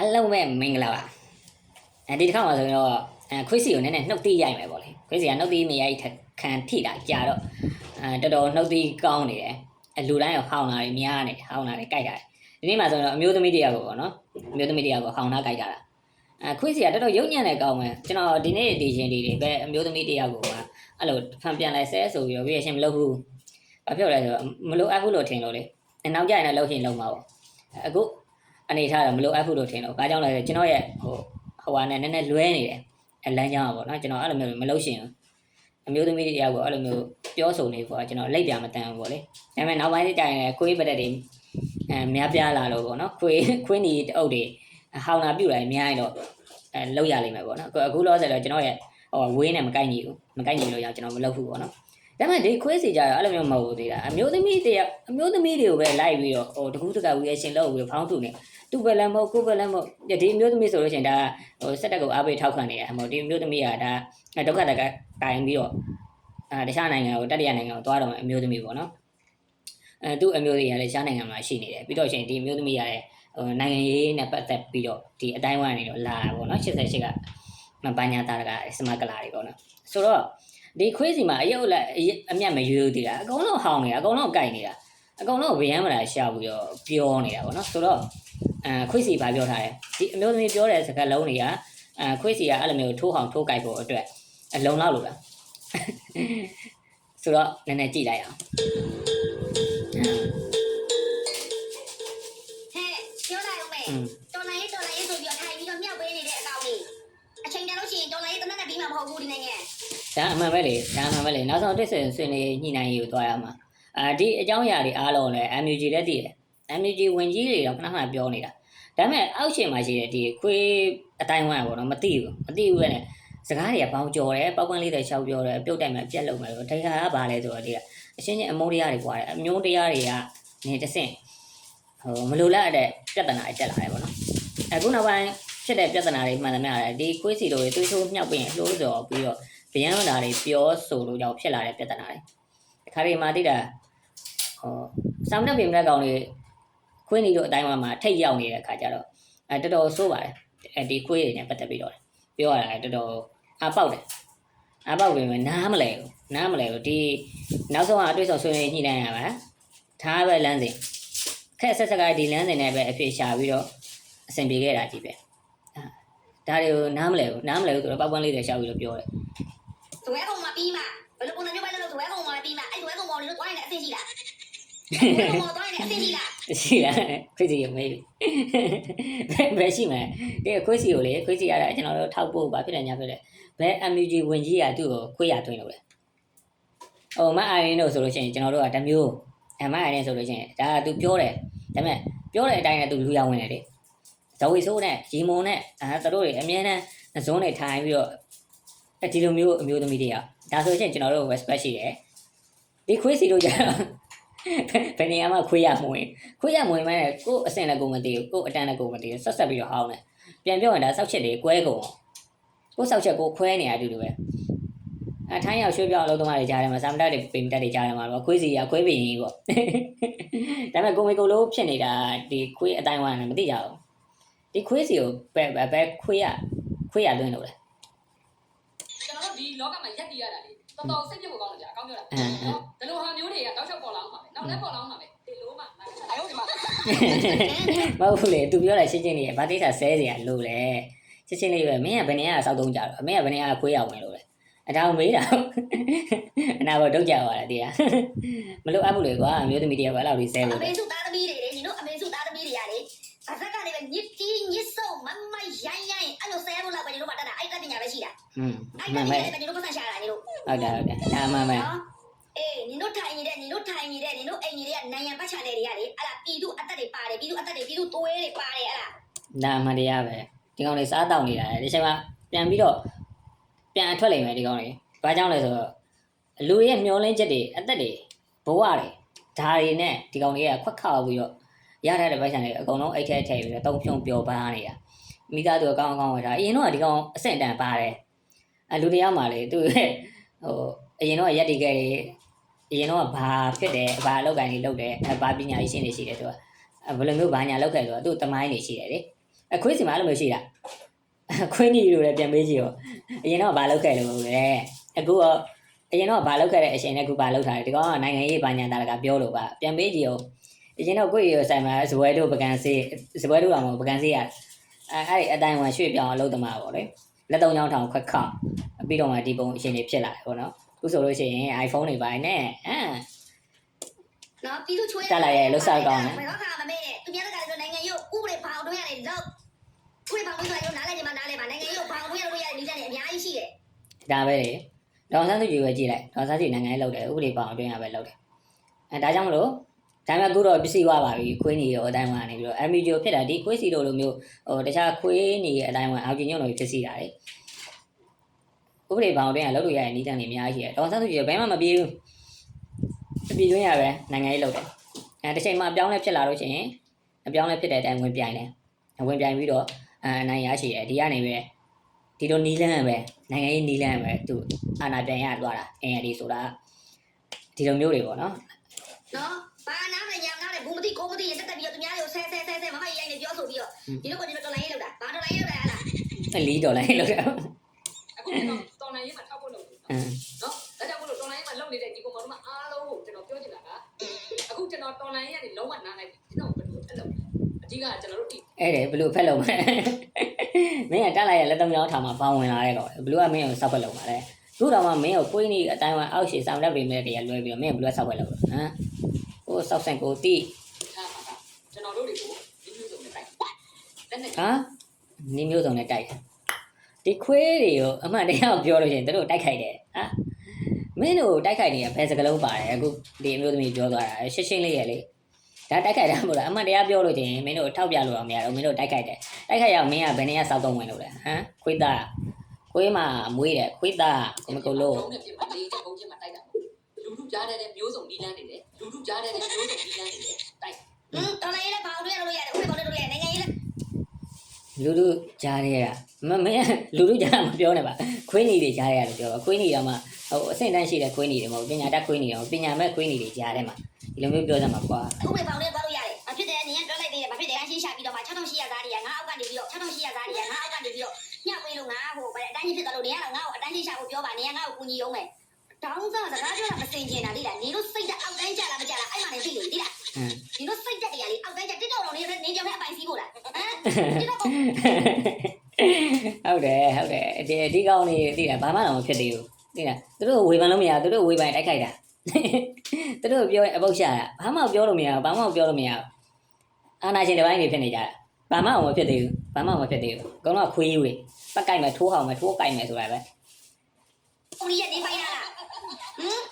အလုံးမဲ့မင်္ဂလာပါအဲဒီတစ်ခါမှဆိုရင်တော့အဲခွေးစီကိုနည်းနည်းနှုတ်သီးရိုက်မယ်ပေါ့လေခွေးစီကနှုတ်သီးမရိုက်ထက်ခံထိတာကြာတော့အဲတော်တော်နှုတ်သီးကောင်းနေတယ်အလူတိုင်းကိုဟောင်းလာတယ်များနေဟောင်းလာတယ်ကြိုက်တာဒီနေ့မှဆိုတော့အမျိုးသမီးတရားကိုပေါ့နော်အမျိုးသမီးတရားကိုဟောင်းလာကြိုက်တာလားအဲခွေးစီကတော်တော်ရုပ်ညံ့တယ်ကောင်းမယ်ကျွန်တော်ဒီနေ့ဒီရှင်လေးတွေပဲအမျိုးသမီးတရားကိုကအဲ့လိုဖန်ပြန်လိုက်ဆဲဆိုပြီးတော့ပြည့်ရှင်မလုပ်ဘူးဘာဖြစ်လဲဆိုတော့မလုပ်အပ်ဘူးလို့ထင်လို့လေနောက်ကြရင်လည်းလုပ်ရှင်လုပ်မှာပေါ့အခု အနေထားတော့မလိုအပ်ဘူးလို့ထင်တော့။ဘာကြောင့်လဲဆိုကျွန်တော်ရဲ့ဟိုဟိုဟာနဲ့နည်းနည်းလွဲနေတယ်။အလန်းကြောင်းอ่ะပေါ့နော်ကျွန်တော်အဲ့လိုမျိုးမလုပ်ရှင်ဘူး။အမျိုးသမီးတွေတရားကိုအဲ့လိုမျိုးပြောဆိုနေပေါ့ကျွန်တော်လက်ပြမတန်ဘူးပေါ့လေ။ဒါပေမဲ့နောက်ပိုင်းကျရင်လည်းခွေးပတက်တွေအဲများပြားလာလို့ပေါ့နော်။ခွေးခွေးနီတအုပ်တွေဟောင်းတာပြုတ်လာအများကြီးတော့အဲလောက်ရလိမ့်မယ်ပေါ့နော်။အခုလောဆယ်တော့ကျွန်တော်ရဲ့ဟိုဝေးနဲ့မကိုက်ညီဘူး။မကိုက်ညီလို့ရကျွန်တော်မလုပ်ဘူးပေါ့နော်။ ဒါပေမဲ့ဒီခွေးစီကြတော့အဲ့လိုမျိုးမဟုတ်ဘူးသေးတာအမျိုးသမီးတရားအမျိုးသမီးတွေကိုပဲလိုက်ပြီးတော့ဟိုတကူးတကဝီအရှင်လောက်ပြီးဖောင်းထုနေသူ့ဘယ်လည်းမဟုတ်ကိုယ်ဘယ်လည်းမဟုတ်ဒီအမျိုးသမီးဆိုလို့ရှိရင်ဒါဟိုစက်တက်ကိုအားပေးထောက်ခံနေရမှာမဟုတ်ဒီအမျိုးသမီးကဒါဒုက္ခတကတိုင်ပြီးတော့အဲတခြားနိုင်ငံကိုတတိယနိုင်ငံကိုသွားတော့အမျိုးသမီးပေါ့နော်အဲသူ့အမျိုးသမီးကလည်းရှားနိုင်ငံမှာရှိနေတယ်ပြီးတော့ရှင်ဒီအမျိုးသမီးကလည်းဟိုနိုင်ငံရေးနဲ့ပတ်သက်ပြီးတော့ဒီအတိုင်းဝိုင်းနေတော့လာတာပေါ့နော်88ကမပညာတာကစမကလာတွေပေါ့နော်ဆိုတော့ ဒီခွေးစီမှာအယုတ်လက်အမျက်မရွေးသေးတာအကုန်လုံးဟောင်းနေတာအကုန်လုံးကြိုက်နေတာအကုန်လုံးဗျမ်းမလာရှာပြီးတော့ပြောနေတာပေါ့နော်ဆိုတော့အဲခွေးစီဘာပြောထားလဲဒီအမျိုးသမီးပြောတဲ့စကားလုံးတွေကအဲခွေးစီကအဲ့လိုမျိုးထိုးဟောင်ထိုးကြိုက်ဖို့အတွက်အလုံးလောက်လို့လားဆိုတော့နည်းနည်းကြည့်လိုက်အောင်ဟဲ့ပြောလိုက်အောင်မေ မှန်ပဲလေဒါအမှန်ပဲလေနောက်ဆုံးတစ်ဆွေဆွေနေညှိနှိုင်းရေးကိုတွားရမှာအာဒီအကြောင်းအရာတွေအားလုံးလည်း MUG လည်းတည်တယ် MUG ဝင်ကြီးတွေတော့ခဏခဏပြောနေတာဒါပေမဲ့အောက်ရှင်မှာရှိတဲ့ဒီခွေးအတိုင်းဝိုင်းပေါ့နော်မသိဘူးမသိဘူးပဲနဲ့စကားတွေကပေါင်းကြော်တယ်ပောက်ကွန်းလေးတွေရှောက်ပြောတယ်ပြုတ်တိုင်မှာပြက်လုံးမယ်လို့ဒိုင်ဟာကဘာလဲဆိုတော့ဒီကအရှင်းချင်းအမုန်းတရားတွေကွာတယ်အမျိုးတရားတွေကနေတစ်ဆင့်ဟိုမလိုလားတဲ့ပြဿနာတွေတက်လာတယ်ပေါ့နော်အခုနောက်ပိုင်းဖြစ်တဲ့ပြဿနာတွေမှန်သမျှလည်းဒီခွေးစီလိုတွေသွေးထိုးမြောက်ပြီးရင်လှိုးစော်ပြီးတော့ ဗျမ်းလာတွေပြောဆိုလို့ကြောင့်ဖြစ်လာတဲ့ပြဿနာတွေဒီခါဒီမှာတိတာဟိုစာမနဲ့ပြင်မဲ့ကောင်တွေခွေးနီတို့အတိုင်းမှာထိတ်ရောက်နေတဲ့အခါကျတော့အဲတော်တော်ဆိုးပါတယ်အဲဒီခွေးတွေနဲ့ပတ်သက်ပြီးတော့ပြောရတာတော်တော်အပေါက်တယ်အပေါက်ပြင်မဲ့နားမလဲဘူးနားမလဲဘူးဒီနောက်ဆုံးအတွေ့ဆုံဆွေးနွေးညှိနှိုင်းရပါထားပဲလမ်းစဉ်ခက်ဆက်ဆက်ကဒီလမ်းစဉ်နဲ့ပဲအဖြစ်ရှာပြီးတော့အဆင်ပြေခဲ့တာကြီးပဲဒါတွေကိုနားမလဲဘူးနားမလဲဘူးဆိုတော့ပောက်ပွန်းလေးတွေရှောက်ပြီးတော့ပြောတယ် ဇွဲကောင်မှာပြီးမှာဘယ်လိုပုံစံမျိုးပဲလုပ်လို့ဇွဲကောင်မှာပြီးမှာအဲ့ဇွဲကောင်မောင်လေးတို့တွိုင်းနေတဲ့အဆင်ရှိလားဇွဲကောင်မောင်တွိုင်းနေတဲ့အဆင်ရှိလားရှိလားခွေးစီကိုမေးပြီဘယ်ရှိမလဲဒီခွေးစီကိုလေခွေးစီရတာကျွန်တော်တို့ထောက်ဖို့ဘာဖြစ်တယ်ညာဖြစ်တယ်ဘယ် MUG ဝင်ကြီးကသူ့ကိုခွေးရသွင်းလို့လေဟိုမအိုင်ရင်တို့ဆိုလို့ရှိရင်ကျွန်တော်တို့ကတစ်မျိုးအမအိုင်ရင်ဆိုလို့ရှိရင်ဒါကသူပြောတယ်ဒါပေမဲ့ပြောတဲ့အတိုင်းနဲ့သူလူရောက်ဝင်တယ်လေဇဝေဆိုးနဲ့ရီမုံနဲ့အဲသူတို့တွေအမြဲတမ်းဇွန်းတွေထိုင်ပြီးတော့ ဒီလိုမျိုးအမျိုးသမီးတွေကဒါဆိုရင်ကျွန်တော်တို့ respect ရှိတယ်ဒီခွေးစီတို့ကြတော့ဘယ်နေရာမှာခွေးရမဝင်ခွေးရမဝင်မဲကို့အစင်လည်းကိုမသိဘူးကို့အတန်းလည်းကိုမသိဘူးဆက်ဆက်ပြီးတော့ဟောင်းတယ်ပြန်ပြောရင်ဒါစောက်ချက်တွေကွဲကုန်ကို့စောက်ချက်ကိုခွဲနေရတူတူပဲအထိုင်းရောက်ရွှေ့ပြောင်းအလုပ်သမားတွေကြားထဲမှာစာမတက်တွေပိန်တက်တွေကြားထဲမှာတော့ခွေးစီရခွေးပင်ကြီးပေါ့ဒါပေမဲ့ကိုမေကိုလို့ဖြစ်နေတာဒီခွေးအတိုင်းဝိုင်းလည်းမသိကြဘူးဒီခွေးစီကိုဘယ်ဘယ်ခွေးရခွေးရလွင်းလို့လဲကျွန်တော်တို့ ဒီလောကမှာရက်တည်ရတာလေတော်တော်စိတ်ပြတ်ဖို့ကောင်းလို့ကြာအကောင်းပြောတာနော်ဒီလိုဟာမျိုးတွေကတောက်လျှောက်ပေါ်လာအောင်ပါပဲနောက်လည်းပေါ်လာအောင်ပါပဲဒီလိုမှအယုံဒီမှာမဟုတ်ဘူးလေသူပြောတာရှင်းချင်းလေးဗာတိစာဆဲစရာလို့လေရှင်းချင်းလေးပဲမင်းကဘယ်နေရာစောက်သုံးကြတော့မင်းကဘယ်နေရာခွေးရဝင်လို့လဲအတောင်မေးတာအနာဘောတုတ်ကြပါလားတရားမလို့အပ်ဘူးလေကွာအမျိုးသမီးတရားဘာလို့ဒီဆဲအလို့လဲမေစုသားသမီးတွေလေညီတို့အမေစုသားသမီးတွေကလေအသက်ကနေပဲညစ်တီးညစ်ဆုံမမရိုင်းရိုင်းအဲ့လိုဆဲဖို့လောက်ပဲညီတို့မှတတ်တာအဲ့တက်ပညာ ပဲရှိတာဟွန်းအဲ့မှတက်န်ပပဲညာလည်းပဲညီတို့ပတ်စံရှာတာညီတို့ဟုတ်တယ်ဟုတ်တယ်ဒါမှန်ပဲနော်အေးညီတို့ထိုင်နေတဲ့ညီတို့ထိုင်နေတဲ့ညီတို့အိမ်ကြီးတွေကနိုင်ရန်ပတ်ချတယ်တွေကလေအဲ့ဒါပြည်သူအသက်တွေပါတယ်ပြည်သူအသက်တွေပြည်သူသွေးတွေပါတယ်အဲ့ဒါဒါအမှန်တရားပဲဒီကောင်လေးစားတောက်နေတာလေဒီချိန်မှာပြန်ပြီးတော့ပြန်အထွက်လိမ့်မယ်ဒီကောင်လေးဘာကြောင့်လဲဆိုတော့လူရဲ့မျောလင်းချက်တွေအသက်တွေဘဝတွေဒါတွေနဲ့ဒီကောင်လေးကခွက်ခါပြီးတော့ရထားတဲ့ပိုက်ဆံတွေအကုန်လုံးအိတ်ထဲထည့်ပြီးတော့တုံးဖြုံပျော်ပါနေတာမိသားစုအကောင်းအကောင်းဝယ်ထားအရင်တော့ဒီကောင်အဆင့်တန်ပါတယ် အလူတရားမှလေသူရဲ့ဟိုအရင်တော့ရက်တီခဲ့တယ်အရင်တော့ဘာဖြစ်တယ်ဘာအလောက်ကန်ကြီးလုပ်တယ်ဘာပညာရေးရှင်းနေရှိတယ်သူကဘယ်လိုမျိုးဘာညာလုပ်ခဲ့ဆိုတော့သူ့တမိုင်းနေရှိတယ်လေအခွေးစီမှာအဲ့လိုမျိုးရှိတာအခွေးညီလိုလည်းပြန်ပေးကြည့်ရောအရင်တော့ဘာလုပ်ခဲ့လို့လဲအခုတော့အရင်တော့ဘာလုပ်ခဲ့တဲ့အချိန်နဲ့အခုဘာလုပ်ထားလဲဒီကောင်ကနိုင်ငံရေးဘာညာတာကပြောလို့ပါပြန်ပေးကြည့်ရောအရင်တော့ကိုယ့်ရေဆိုင်မှာဇပွဲတို့ပကံစေးဇပွဲတို့ကမဟုတ်ပကံစေးရအဲအဲ့ဒီအတိုင်းဝင်ရွှေ့ပြောင်းအလုပ်သမားပေါ့လေ လက်သုံးချောင်းထောင်ခွက်ခောက်ပြီးတော့မှဒီပုံအချိန်တွေဖြစ်လာတယ်ပေါ့နော်အခုဆိုလို့ရှိရင် iPhone တွေပိုင်းနဲ့အမ်နော်ပြည်သူချွေးတက်လိုက်ရဲ့လှုပ်ရှားကောင်းတယ်ဘယ်တော့ခါမမေ့နဲ့သူများတကာလည်းနိုင်ငံရေးဥပဒေပေါအောင်တွင်းရတယ်တော့ဥပဒေပေါအောင်တွင်းရတယ်နားလဲဒီမှာနားလဲမှာနိုင်ငံရေးပေါအောင်တွင်းရလို့ရတဲ့နည်းလမ်းတွေအများကြီးရှိတယ်ဒါပဲလေဒေါန်ဆန်းစုကြည်ပဲကြည့်လိုက်ဒေါန်ဆန်းစုကြည်နိုင်ငံရေးလုပ်တယ်ဥပဒေပေါအောင်အတွင်းရပဲလုပ်တယ်အဲဒါကြောင့်မလို့ ဒါမှအခုတော့ပစ္စည်းသွားပါပြီခွေးနေရောအတိုင်းဝင်နေပြီးတော့ MBJ ဖြစ်တာဒီခွေးစီလိုလိုမျိုးဟိုတခြားခွေးနေရဲ့အတိုင်းဝင်အောက်ကျညွန့်လိုဖြစ်စီတာလေဥပဒေပေါအောင်အတွင်းကလုပ်လို့ရတဲ့နည်းတန်းတွေအများကြီးရှိတယ်ဒေါန်ဆန်းစုကြည်ကဘယ်မှမပြေဘူးအပြေတွင်းရပဲနိုင်ငံရေးလုပ်တယ်အဲတစ်ချိန်မှအပြောင်းလဲဖြစ်လာလို့ရှိရင်အပြောင်းလဲဖြစ်တဲ့အတိုင်းဝင်ပြိုင်တယ်ဝင်ပြိုင်ပြီးတော့အဲအနိုင်ရရှိတယ်ဒီကနေပဲဒီလိုနီးလန်းပဲနိုင်ငံရေးနီးလန်းပဲသူအာနာပြန်ရသွားတာ NLD ဆိုတာဒီလိုမျိုးတွေပေါ့နော်နော် ဘာနားမလဲညာနားလဲဘူးမသိကိုမသိရတက်တက်ပြီးတော့သူများတွေကိုဆဲဆဲဆဲဆဲမမရိုက်နေပြောဆိုပြီးတော့ဒီလိုကိုဒီလိုတော်လိုင်းရေးလောက်တာဘာတော်လိုင်းရေးလောက်တာလားလီဒေါ်လာလောက်တယ်အခုကျွန်တော်တော်လိုင်းရေးမှာထောက်ဖို့လုပ်နေအင်းနော်ဒါကြောင့်မလို့တော်လိုင်းရေးမှာလုပ်နေတဲ့ဒီကောင်မတို့အားလုံးကိုကျွန်တော်ပြောချင်တာကအခုကျွန်တော်တော်လိုင်းရေးကနေလုံးဝနားလိုက်ကျွန်တော်ဘယ်လိုထက်လုပ်အဓိကကျွန်တော်တို့ဒီအဲ့ဒါဘလို့ဖက်လုံးမင်းကတက်လိုက်ရလက်သုံးချောင်းထားမှာပေါဝင်လာတဲ့ကောင်ဘလို့ကမင်းကိုစောက်ဖက်လုံးပါလေသူ့တော်မှမင်းကိုကိုင်းနေအတိုင်းဝအောက်ရှိဆောင်လက်ပေမဲ့တည်းလွဲပြီးတော့မင်းကဘလို့စောက်ဖက်လုံးဟမ် ဟိုစောက်ဆန်ကိုတိထားမှာကကျွန်တော်တို့တွေကိုဒီလိုဆိုနေတိုက်လက်နဲ့ဟာနီးမျိုးစုံနဲ့တိုက်တယ်ဒီခွေးတွေကိုအမှန်တရားပြောလို့ရှိရင်တို့တိုက်ခိုက်တယ်ဟာမင်းတို့တိုက်ခိုက်နေရဘယ်စကလုံးပါတယ်အခုဒီအမျိုးသမီးပြောသွားတာရှင်းရှင်းလေးရလေဒါတိုက်ခိုက်တာမဟုတ်လားအမှန်တရားပြောလို့ချင်းမင်းတို့ထောက်ပြလို့တော့မရတော့မင်းတို့တိုက်ခိုက်တယ်တိုက်ခိုက်ရအောင်မင်းကဘယ်နေရစောက်တော့ဝင်လို့လဲဟမ်ခွေးသားခွေးမမွေးတယ်ခွေးသားကိုမကုလို့လုံးနဲ့ပြင်မှာလေးချ က်ပုံချင်းမှာတိုက်တာလူလူကြားတဲ့မျိုးစုံဒီလန်းနေတယ်လူလူကြားတဲ့မျိုးစုံဒီလန်းနေတယ်တိုက်ဟမ်တော်လိုင်းရေးလည်းပေါအောင်တွင်းရလို့ရတယ်ဥပဒေပေါအောင်တွင်းရနိုင်ငံရေးလည်းလူလူကြားရဲတာမမင်းလူလူကြားမပြောနဲ့ပါခွေးနေတွေကြားရဲလို့ပြောပါခွေးနေတော့မှဟိုအဆင့်တန်းရှိတဲ့ခွေးနေတွေမဟုတ်ပညာတတ်ခွေးနေတော့ပညာမဲ့ခွေးနေတွေကြားထဲမှာဒီလိုမျိုးပြောစမ်းပါကွာဥပဒေပေါအောင်တွင်းသွားလို့ရတယ်အဖြစ်တဲ့နေရတွက်လိုက်သေးတယ်မဖြစ်တဲ့အရှင်းရှာပြီးတော့မှ6800သားတွေကငါအောက်ကနေပြီးတော့6800သားတွေကငါအောက်ကနေပြီးတော့ညပေးလို့ငါဟိုဗဲအတိုင်းကြီးဖြစ်သွားလို့နေရတော့ငါ့ကိုအတိုင်းကြီးရှာဖို့ပြောပါနေရငါ့ကိုကူညီအောင်မယ် တောင်းစားစကားပြောတာမစင်ကျင်တာလေလားနေလို့စိတ်တက်အောက်တိုင်းကြလားမကြလားအဲ့မှလည်းသိလို့လေလားဟမ်ဒီလိုစိတ်တက်တွေကလေအောက်တိုင်းကြတက်တော့တော့နေနေကြောင်နဲ့အပိုင်စီးဖို့လားဟမ်ဒီတော့ဟုတ်တယ်ဟုတ်တယ်ဒီဒီကောင်းနေသိတာဘာမှတော့မဖြစ်သေးဘူးသိလားသူတို့ဝေဖန်လို့မရဘူးသူတို့ဝေဖန်တိုက်ခိုက်တာသူတို့ပြောရင်အပုတ်ရှာတာဘာမှပြောလို့မရဘူးဘာမှပြောလို့မရဘူးအာနာရှင်တစ်ပိုင်းနေဖြစ်နေကြတာဘာမှမဖြစ်သေးဘူးဘာမှမဖြစ်သေးဘူးအကုန်လုံးခွေးယူတွေပတ်ကြိုက်မယ်ထိုးဟောင်းမယ်ထိုးကြိုက်မယ်ဆိုတာပဲပုံကြီးရဲ့နေပိုင်ရလား ဟမ်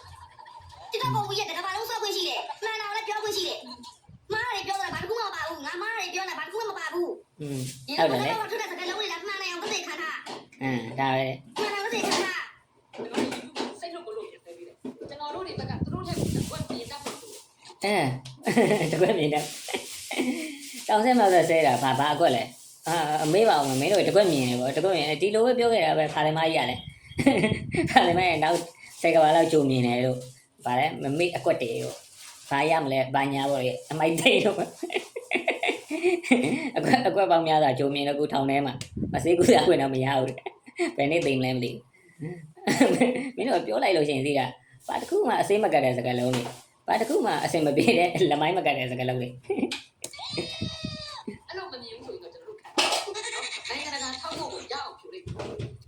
ဒီတော့ပုံကြီးရဲ့တကဘာလုံးဆောက်ခွင့်ရှိတယ်မှန်တာလည်းပြောခွင့်ရှိတယ်မားတယ်ပြောတာဘာတစ်ခုမှမပါဘူးငါမားတယ်ပြောတာဘာတစ်ခုမှမပါဘူးอืมဒီတော့ဘာလို့ထွက်တဲ့စကားလုံးတွေလားမှန်တယ်အောင်သိခါတာအင်းဒါပဲမှန်တယ်သိခါတာကျွန်တော်တို့စိတ်လို့ကိုလို့ဖြစ်နေပြီကျွန်တော်တို့တွေဘက်ကသူတို့ထက်ကိုကွက်ပြင်တတ်ဖို့အဲတကွက်မြင်တယ်တောင်ဆက်မှာဆိုဆဲတာဘာဘာအကွက်လဲအာအမေးပါအောင်မင်းတို့တကွက်မြင်နေပေါ့တကွက်မြင်ဒီလိုပဲပြောခဲ့တာပဲခါလမကြီးရလဲခါလမကြီးနောက် ဆယ်ကဘာလောက်ကြုံမြင်တယ်လို့ဗါလဲမမေ့အကွက်တေလို့ဘာရမလဲဘာညာပေါ့လေအမိုက်သိလို့အကွက်အကွက်ပေါင်းများစွာကြုံမြင်လို့ကူထောင်ထဲမှာမစေးကူရခွင့်တော့မရဘူးဘယ်နေ့သိမလဲမသိဘူးမင်းတို့ပြောလိုက်လို့ရှိရင်သိတာဘာတစ်ခုမှအစေးမကတ်တဲ့စကားလုံးတွေဘာတစ်ခုမှအဆင်မပြေတဲ့လမိုင်းမကတ်တဲ့စကားလုံးတွေအဲ့လိုမမြင်ဘူးဆိုရင်တော့ကျွန်တော်တို့ခံနိုင်ငံတကာထောက်ဖို့ရအောင်ဖြူလိုက်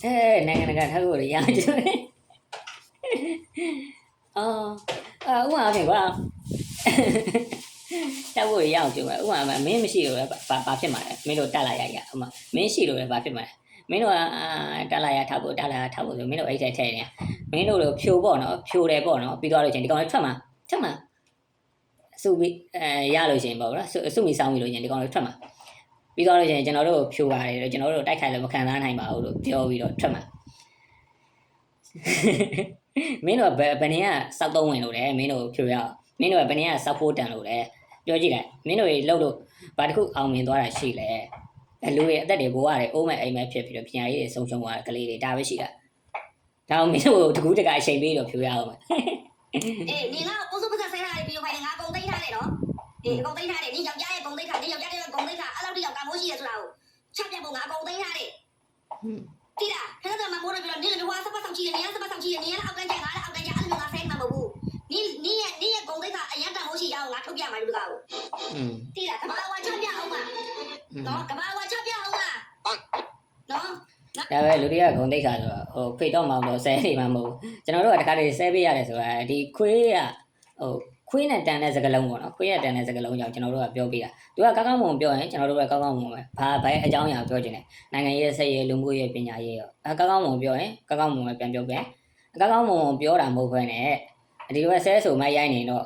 အဲနိုင်ငံတကာထောက်ဖို့ရအောင်ကျိုးတယ် အော်အာဥမာအပြင်ကွာထောက်ဖို့ရအောင်ကျိုးမယ်ဥမာမင်းမရှိလို့လည်းဘာဘာဖြစ်မှာလဲမင်းတို့တက်လာရရဥမာမင်းရှိလို့လည်းဘာဖြစ်မှာလဲမင်းတို့ကအာတက်လာရထောက်ဖို့တက်လာရထောက်ဖို့ဆိုမင်းတို့အဲ့ထဲထဲနေမင်းတို့လိုဖြိုပေါ့နော်ဖြိုတယ်ပေါ့နော်ပြီးသွားလို့ချင်းဒီကောင်လေးထွက်မှာထွက်မှာစုပြီးအဲရလို့ချင်းပေါ့နော်စုစုမိဆောင်ပြီးလို့ချင်းဒီကောင်လေးထွက်မှာပြီးတော့လို့ရှိရင်ကျွန်တော်တို့ဖြိုပါတယ်လို့ကျွန်တော်တို့တိုက်ခိုက်လို့မခံစားနိုင်ပါဘူးလို့ပြောပြီးတော့ထွက်မှာ မင်းတို့ကဘယ်ဘယ်နေကစောက်သုံးဝင်လို့လဲမင်းတို့ဖြိုရအောင်မင်းတို့ကဘယ်နေကစောက်ဖို့တန်လို့လဲပြောကြည့်လိုက်မင်းတို့ရေလှုပ်လို့ဘာတစ်ခုအောင်မြင်သွားတာရှိလဲအဲလူတွေအသက်တွေဘိုးရတယ်အိုးမဲ့အိမ်မဲ့ဖြစ်ပြီးတော့ပညာရေးတွေဆုံးရှုံးသွားတဲ့ကလေးတွေဒါပဲရှိတာဒါအောင်မင်းတို့တကူးတကအချိန်ပေးတော့ဖြိုရအောင်မယ်အေးနေငါကိုစုပစဆဲထားတယ်ပြီးတော့ခိုင်းငါပုံသိမ်းထားတယ်နော်အေးပုံသိမ်းထားတယ်နေယောက်ျားရဲ့ပုံသိမ်းထားနေယောက်ျားရဲ့ပုံသိမ်းထားအဲ့လောက်တိယောက်ကမိုးရှိရဆိုတာကိုချပြပုံငါအကုန်သိမ်းထားတယ်ဟွန်း တိလားခဏတော့မမိုးတော့ပြောနေလည်းဟိုစပတ်ဆောင်ချီတယ်နေရစပတ်ဆောင်ချီတယ်နေရအောက်တန်းကျငါလည်းအောက်တန်းကျအဲ့လိုငါဆဲမှာမဟုတ်ဘူးနီနီရဲ့နီရဲ့ဂုံသိက္ခာအရန်တန်ဖို့ရှိရအောင်ငါထုတ်ပြမှာလူတကာကိုอืมတိလားကဘာဝါချပြအောင်ပါနော်ကဘာဝါချပြအောင်လားနော်ဒါပဲလူတွေကဂုံတိတ်ခါဆိုတော့ဟိုဖိတ်တော့မှမလို့ဆဲနေမှာမဟုတ်ဘူးကျွန်တော်တို့ကတခါတည်းဆဲပေးရတယ်ဆိုတာဒီခွေးကဟို ခွေးနဲ့တန်တဲ့စကလုံးပေါ့နော်ခွေးနဲ့တန်တဲ့စကလုံးကြောင့်ကျွန်တော်တို့ကပြောပေးတာသူကကောင်းကောင်းမွန်ပြောရင်ကျွန်တော်တို့ကကောင်းကောင်းမွန်ပဲဘာဘယ်အကြောင်းအရာပြောချင်လဲနိုင်ငံရေးဆက်ရေးလူမှုရေးပညာရေးရောအဲကောင်းကောင်းမွန်ပြောရင်ကောင်းကောင်းမွန်ပဲပြန်ပြောပဲကောင်းကောင်းမွန်ပြောတာမဟုတ်ဘဲနဲ့ဒီလိုပဲဆဲဆိုမှရိုက်နေတော့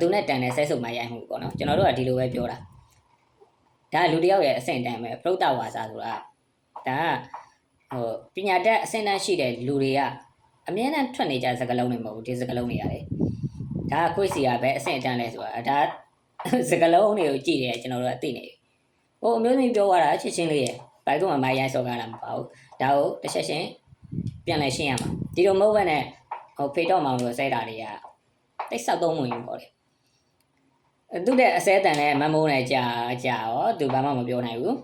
သူနဲ့တန်တဲ့ဆဲဆိုမှရိုက်မှုပေါ့နော်ကျွန်တော်တို့ကဒီလိုပဲပြောတာဒါလူတယောက်ရဲ့အဆင့်တန်းပဲပရုဒ္ဒဝါစာဆိုတာဒါကဟိုပညာတတ်အဆင့်တန်းရှိတဲ့လူတွေကအမြဲတမ်းထွက်နေကြစကားလုံးတွေမဟုတ်ဘူးဒီစကားလုံးတွေရတယ် ဒါကခွေးစီကပဲအဆင့်တန်းလဲဆိုတာဒါစကားလုံးတွေကိုကြည့်တယ်ကျွန်တော်တို့ကသိနေပြီဟိုအမျိုးသမီးပြောသွားတာချစ်ချင်းလေးရဲ့ဘိုက်တော့မှမိုင်းရိုင်းစော်ကားတာမပါဘူးဒါကိုတစ်ချက်ချင်းပြန်လဲရှင်းရမှာဒီလိုမဟုတ်ဘဲနဲ့ဟိုဖေတော့မှလို့ဆဲတာတွေကတိတ်ဆောက်သုံးဝင်ပေါ့လေသူတဲ့အစဲတန်နဲ့မမိုးနဲ့ကြာကြာရောသူဘာမှမပြောနိုင်ဘူး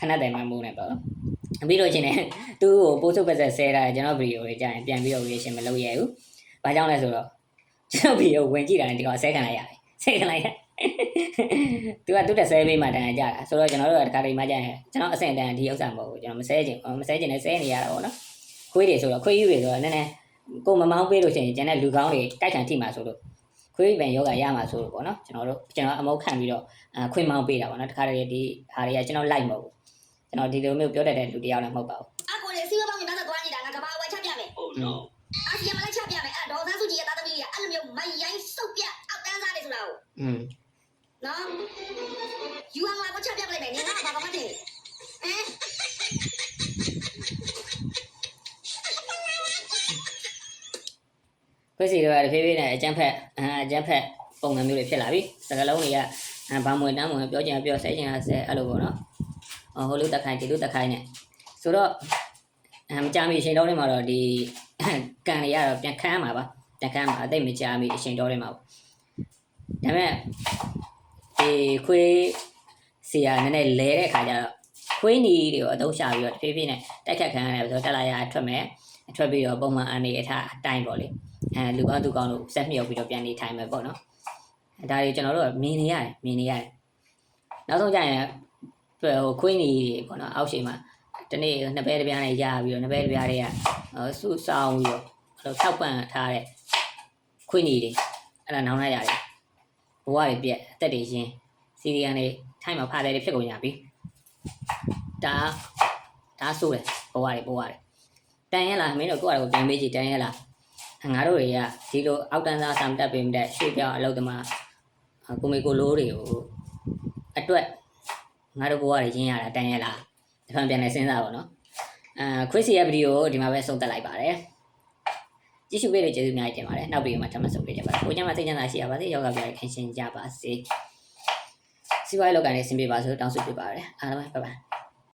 ခဏတည်းမမိုးနဲ့ပေါ့ပြီးတော့ချင်းနဲ့သူ့ကိုပို့စုပ်ပတ်ဆက်ဆဲတာကျွန်တော်ဗီဒီယိုတွေကြာရင်ပြန်ပြီးတော့ reaction မလုပ်ရဘူး။ဘာကြောင့်လဲဆိုတော့ ကျွန်တော်ဗီဒီယိုဝင်ကြည့်တာနဲ့ဒီကောင်ဆဲခံလိုက်ရတယ်။ဆဲခံလိုက်ရ။ तू ကသူ့တက်ဆဲပေးမှတန်ကြတာဆိုတော့ကျွန်တော်တို့ကတခါတည်းမှကြာရင်ကျွန်တော်အဆင့်တန်ဒီဥစ္စာမဟုတ်ဘူးကျွန်တော်မဆဲချင်မဆဲချင်နဲ့ဆဲနေရတာပေါ့နော်။ခွေးတွေဆိုတော့ခွေးယူတွေဆိုတော့နည်းနည်းကိုမမောင်းပေးလို့ရှိရင်ကျန်တဲ့လူကောင်းတွေတိုက်ခံထိမှာဆိုလို့ခွေးပင်ယောဂရမှာဆိုလို့ပေါ့နော်ကျွန်တော်တို့ကျွန်တော်အမုတ်ခံပြီးတော့အခွေးမောင်းပေးတာပေါ့နော်တခါတည်းဒီဟာတွေကကျွန်တော်လိုက်မဟုတ်ဘူးကျွန်တော်ဒီလိုမျိုးပြောတတ်တဲ့လူတယောက်လည်းမဟုတ်ပါဘူးအကိုလေစီးပွားပေါင်းနေတာသွားနေတာငါကဘာဝါချပြမယ် Oh no. အာဆီယံမလိုက်ချပြမယ်အဲ့ဒေါ်သန်းစုကြည်ရဲ့သားသမီး တွေကအဲ့လိုမျိုးမိုင်ရိုင်းစုပ်ပြအောက်တန်းစားတယ်ဆိုတာကိုอืมနော်ယူအောင်လာကိုချပြပလိုက်မယ်နင်ကဘာမှမသိဟမ်ခွေးစီတွေကတဖြည်းဖြည်းနဲ့အကျန်းဖက်အအကျန်းဖက်ပုံစံမျိုးတွေဖြစ်လာပြီစကလုံးတွေကအဲဘာမွေတမ်းမွေပြောချင်ပြောဆဲချင်ဆဲအဲ့လိုပေါ့နော်ဟိုလူတက်ခိုင်းဒီလူတက်ခိုင်းနဲ့ဆိုတော့အမကြမီအချိန်တော်တွေမှာတော့ဒီကန်တွေကတော့ပြန်ခမ်းမှာပါ ပြန်ခမ်းမှာအသိမကြမီအချိန်တော်တွေမှာပေါ့ဒါပေမဲ့ဒီခွေးစီကနည်းနည်းလဲတဲ့ခါကျတော့ခွေးနီတွေကိုအသုံးချပြီးတော့တဖြည်းဖြည်းနဲ့တိုက်ခတ်ခံရတယ်ဆိုတော့တက်လာရအထွက်မယ်အထွက်ပြီးတော့ပုံမှန်အနေအထားအတိုင်းပေါ့လေအဲလူကောင်းသူကောင်းလို့ဆက်မြုပ်ပြီးတော့ပြန်နေထိုင်မယ်ပေါ့နော်အဲဒါတွေကျွန်တော်တို့ကမြင်နေရတယ်မြင်နေရတယ်နောက်ဆုံးကျရင်ဟိုခွင်းနေပေါ့နော်အောက်ရှိမှာတနေ့နှစ်ပဲတစ်ပြားနဲ့ရပြီးတော့နှစ်ပဲတစ်ပြားတွေကဟိုစုဆောင်ပြီးတော့အဲ့လိုထောက်ပံ့ထားတဲ့ ခွင်းနေတွေအဲ့ဒါနောင်လိုက်ရတယ်ဘဝတွေပြက်အသက်တွေရင်းစီရီယန်တွေထိုင်မှာဖားတယ်တွေဖြစ်ကုန်ကြပြီဒါဒါဆိုးတယ်ဘဝတွေဘဝတွေတန်ရလားမင်းတို့ကိုယ့်အရာကိုပြန်မေးကြည့်တန်ရလားငါတို့တွေကဒီလိုအောက်တန်းစားဆမ်တက်ပေးမတဲ့ရွှေပြောင်းအလုပ်သမားကိုမေကိုလိုးတွေကိုအတွက်ငါတို့ဘဝတွေရင်းရတာတန်ရလားတစ်ဖန်ပြန်နေစဉ်းစားပါတော့အာခရစ်စီရဲ့ဗီဒီယိုကိုဒီမှာပဲဆုံးသက်လိုက်ပါတယ် ကြည့်ရှုပေးတဲ့ကျေးဇူးအများကြီးတင်ပါတယ်နောက်ဗီဒီယိုမှာထပ်မဆုံတွေ့ကြပါဘူးကိုကျမ်းမှာစိတ်ချမ်းသာရှိရပါစေယောဂပြရခင်ရှင်ကြပါစေစီးပွားရေးလောကနဲ့ဆင်ပြေပါစေတောင်းဆိုပေးပါရစေအားလုံးပဲဘိုင်ဘိုင်